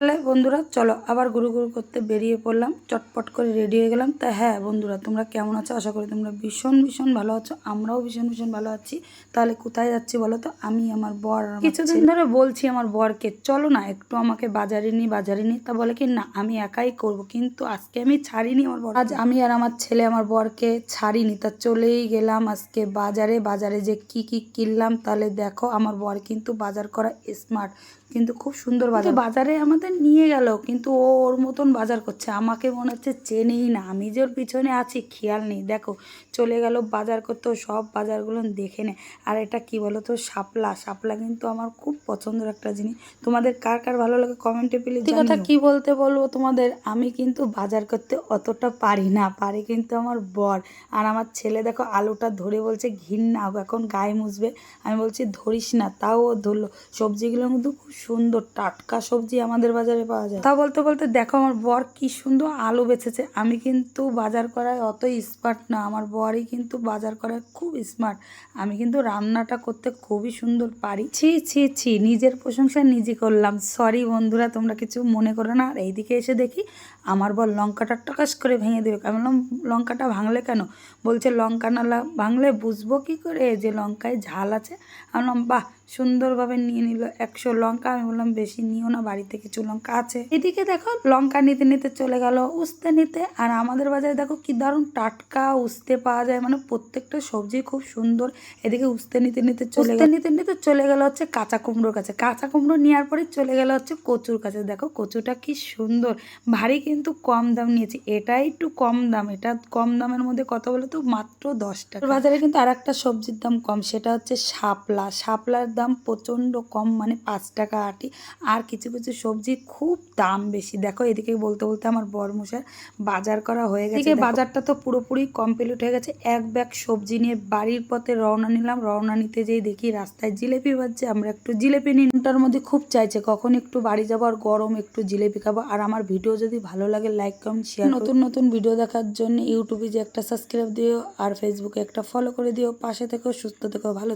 তাহলে বন্ধুরা চলো আবার গুরু গুরু করতে বেরিয়ে পড়লাম চটপট করে রেডি হয়ে গেলাম। তা হ্যাঁ বন্ধুরা তোমরা কেমন আছো? আশা করি তোমরা ভীষণ ভীষণ ভালো আছো আমরাও ভীষণ ভীষণ ভালো আছি। তাহলে কোথায় যাচ্ছি বলো তো? আমি আমার বর কিছুদিন ধরে বলছি আমার বরকে চলো না একটু আমাকে বাজারে নি বাজারে নি তা বলে কি না আমি একাই করব কিন্তু আজকে আমি ছাড়িনি আমার বর আজ আমি আর আমার ছেলে আমার বরকে ছাড়িনি তা চলেই গেলাম আজকে বাজারে। বাজারে যে কি কি কিনলাম তাহলে দেখো আমার বর কিন্তু বাজার করা স্মার্ট কিন্তু খুব সুন্দর বাজার। বাজারে আমাদের নিয়ে গেল কিন্তু ও ওর মতন বাজার করছে। আমাকে মনে হচ্ছে চেনেই না। আমি যে ওর পিছনে আছি খেয়াল নেই। দেখো চলে গেল বাজার করতে। সব বাজারগুলো দেখে নেয় আর এটা কি বলো তো শাপলা। শাপলা কিন্তু আমার খুব পছন্দের একটা জিনিস। তোমাদের কার কার ভালো লাগে কমেন্টে পেলে কথা কি বলতে বলব তোমাদের? আমি কিন্তু বাজার করতে অতটা পারি না। পারি কিন্তু আমার বর। আর আমার ছেলে দেখো আলুটা ধরে বলছে ঘিন্না এখন গায়ে মুছবে। আমি বলছি ধরিস না। তাও ও ধরলো। সবজিগুলো কিন্তু খুব সুন্দর। টাটকা সবজি আমাদের বাজারে পাওয়া যায়। তা বলতে বলতে দেখো, আমার বর কি সুন্দর আলু বেচেছে আমি কিন্তু বাজার করায় অত স্মার্ট না, আমার বরই কিন্তু বাজার করায় খুব স্মার্ট আমি কিন্তু রান্নাটা করতে খুবই সুন্দর পারি। ছি ছি ছি, নিজের প্রশংসা নিজে করলাম। সরি বন্ধুরা, তোমরা কিছু মনে করো না। আর এইদিকে এসে দেখি আমার বল লঙ্কাটা টকাস করে ভেঙে দেবে। আমি বললাম লঙ্কাটা ভাঙলে কেন? বলছে লঙ্কা না লা- ভাঙলে বুঝব কী করে? যে লঙ্কায় ঝাল আছে। আমি বললাম বাহ সুন্দরভাবে নিয়ে নিল একশো লঙ্কা। আমি বললাম বেশি নিও না বাড়িতে কিছু লঙ্কা আছে। এদিকে দেখো লঙ্কা নিতে নিতে চলে গেল উস্তে নিতে। আর আমাদের বাজারে দেখো কি দারুণ টাটকা উস্তে পাওয়া যায়। মানে প্রত্যেকটা সবজি খুব সুন্দর। এদিকে উস্তে নিতে নিতে চলে গেল নিতে নিতে চলে গেল হচ্ছে কাঁচা কুমড়োর কাছে। কাঁচা কুমড়ো নেওয়ার পরে চলে গেল হচ্ছে কচুর কাছে। দেখো কচুটা কি সুন্দর। ভারী কিন্তু কম দাম নিয়েছি। এটা একটু কম দাম। এটা কম দামের মধ্যে কত বলে তো মাত্র দশ টাকা। বাজারে কিন্তু আর একটা সবজির দাম কম সেটা হচ্ছে শাপলা। শাপলার দাম প্রচণ্ড কম মানে পাঁচ টাকা আটি। আর কিছু কিছু সবজি খুব দাম বেশি। দেখো এদিকে বলতে বলতে আমার বরমশার বাজার করা হয়ে গেছে। বাজারটা তো পুরোপুরি কমপ্লিট হয়ে গেছে। এক ব্যাগ সবজি নিয়ে বাড়ির পথে রওনা নিলাম। রওনা নিতে যেই দেখি রাস্তায় জিলেপি বাজছে। আমরা একটু জিলেপি নিনটার মধ্যে খুব চাইছে। কখন একটু বাড়ি যাব আর গরম একটু জিলেপি খাব। আর আমার ভিডিও যদি ভালো লাগে লাইক কমেন্ট শেয়ার নতুন নতুন ভিডিও দেখার জন্য ইউটিউবে যে একটা সাবস্ক্রাইব দিও আর ফেসবুকে একটা ফলো করে দিও পাশে থেকেও সুস্থ থেকেও ভালো।